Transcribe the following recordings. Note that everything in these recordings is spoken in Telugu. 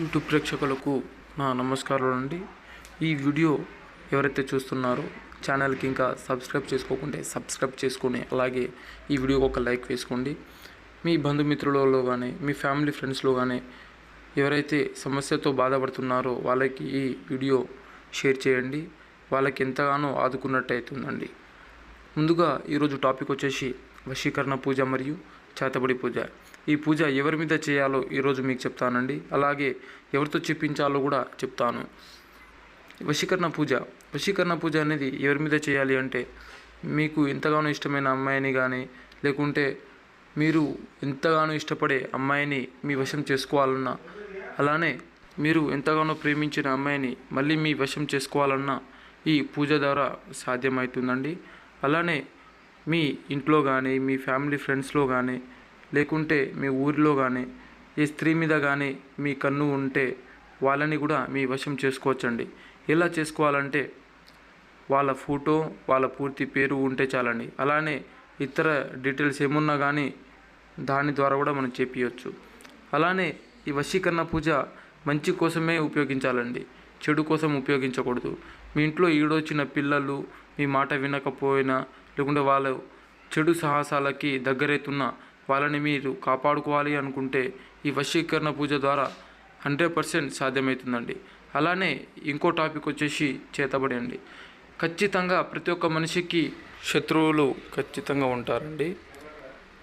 యూట్యూబ్ ప్రేక్షకులకు నా నమస్కారాలు అండి. ఈ వీడియో ఎవరైతే చూస్తున్నారో ఛానల్కి ఇంకా సబ్స్క్రైబ్ చేసుకోకుంటే సబ్స్క్రైబ్ చేసుకొని అలాగే ఈ వీడియోకి ఒక లైక్ వేసుకోండి. మీ బంధుమిత్రులలో కానీ మీ ఫ్యామిలీ ఫ్రెండ్స్లో కానీ ఎవరైతే సమస్యతో బాధపడుతున్నారో వాళ్ళకి ఈ వీడియో షేర్ చేయండి. వాళ్ళకి ఎంతగానో ఆదుకున్నట్టు అవుతుందండి ముందుగా ఈరోజు టాపిక్ వచ్చేసి వశీకరణ పూజ మరియు చేతబడి పూజ. ఈ పూజ ఎవరి మీద చేయాలో ఈరోజు మీకు చెప్తానండి. అలాగే ఎవరితో చెప్పించాలో కూడా చెప్తాను. వశీకరణ పూజ. వశీకరణ పూజ అనేది ఎవరి మీద చేయాలి అంటే మీకు ఎంతగానో ఇష్టమైన అమ్మాయిని కానీ లేకుంటే మీరు ఎంతగానో ఇష్టపడే అమ్మాయిని మీ వశం చేసుకోవాలన్నా అలానే మీరు ఎంతగానో ప్రేమించిన అమ్మాయిని మళ్ళీ మీ వశం చేసుకోవాలన్నా ఈ పూజ ద్వారా సాధ్యమవుతుందండి. అలానే మీ ఇంట్లో కానీ మీ ఫ్యామిలీ ఫ్రెండ్స్లో కానీ లేకుంటే మీ ఊరిలో కానీ ఈ స్త్రీ మీద కానీ మీ కన్ను ఉంటే వాళ్ళని కూడా మీ వశం చేసుకోవచ్చండి. ఎలా చేసుకోవాలంటే వాళ్ళ ఫోటో వాళ్ళ పూర్తి పేరు ఉంటే చాలండి. అలానే ఇతర డీటెయిల్స్ ఏమున్నా కానీ దాని ద్వారా కూడా మనం చెప్పవచ్చు అలానే ఈ వశీకరణ పూజ మంచి కోసమే ఉపయోగించాలండి. చెడు కోసం ఉపయోగించకూడదు. మీ ఇంట్లో ఈడొచ్చిన పిల్లలు మీ మాట వినకపోయినా లేకుంటే వాళ్ళు చెడు సాహసాలకి దగ్గరైతున్న వాళ్ళని మీరు కాపాడుకోవాలి అనుకుంటే ఈ వశీకరణ పూజ ద్వారా హండ్రెడ్ పర్సెంట్ సాధ్యమవుతుందండి అలానే ఇంకో టాపిక్ వచ్చేసి చేతబడి అండి ఖచ్చితంగా ప్రతి ఒక్క మనిషికి శత్రువులు ఖచ్చితంగా ఉంటారండి.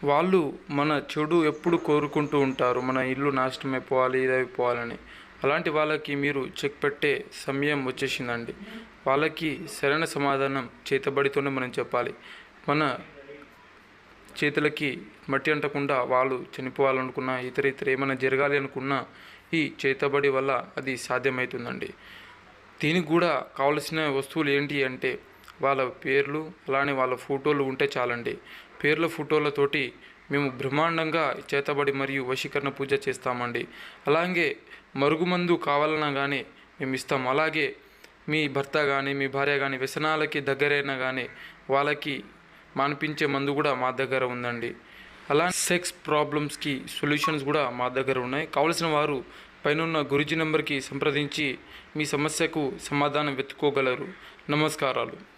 వాళ్ళు మన చెడు ఎప్పుడు కోరుకుంటూ ఉంటారు. మన ఇల్లు నాశనం అయిపోవాలి ఇది అయిపోవాలని అలాంటి వాళ్ళకి మీరు చెక్ పెట్టే సమయం వచ్చేసిందండి. వాళ్ళకి సరైన సమాధానం చేతబడితోనే మనం చెప్పాలి. మన చేతులకి మట్టి అంటకుండా వాళ్ళు చనిపోవాలనుకున్నా ఇతర ఇతర ఏమైనా జరగాలి అనుకున్నా ఈ చేతబడి వల్ల అది సాధ్యమవుతుందండి దీనికి కూడా కావలసిన వస్తువులు ఏంటి అంటే వాళ్ళ పేర్లు అలానే వాళ్ళ ఫోటోలు ఉంటే చాలండి. పేర్ల ఫోటోలతోటి మేము బ్రహ్మాండంగా చేతబడి మరియు వశీకరణ పూజ చేస్తామండి. అలాగే మరుగుమందు కావాలన్నా కానీ మేము ఇస్తాం. అలాగే మీ భర్త కానీ మీ భార్య కానీ వ్యసనాలకి దగ్గరైనా కానీ వాళ్ళకి మానిపించే మందు కూడా మా దగ్గర ఉందండి. అలా సెక్స్ ప్రాబ్లమ్స్కి సొల్యూషన్స్ కూడా మా దగ్గర ఉన్నాయి. కావలసిన వారు పైన గురుజీ నెంబర్కి సంప్రదించి మీ సమస్యకు సమాధానం వెతుక్కోగలరు. నమస్కారాలు.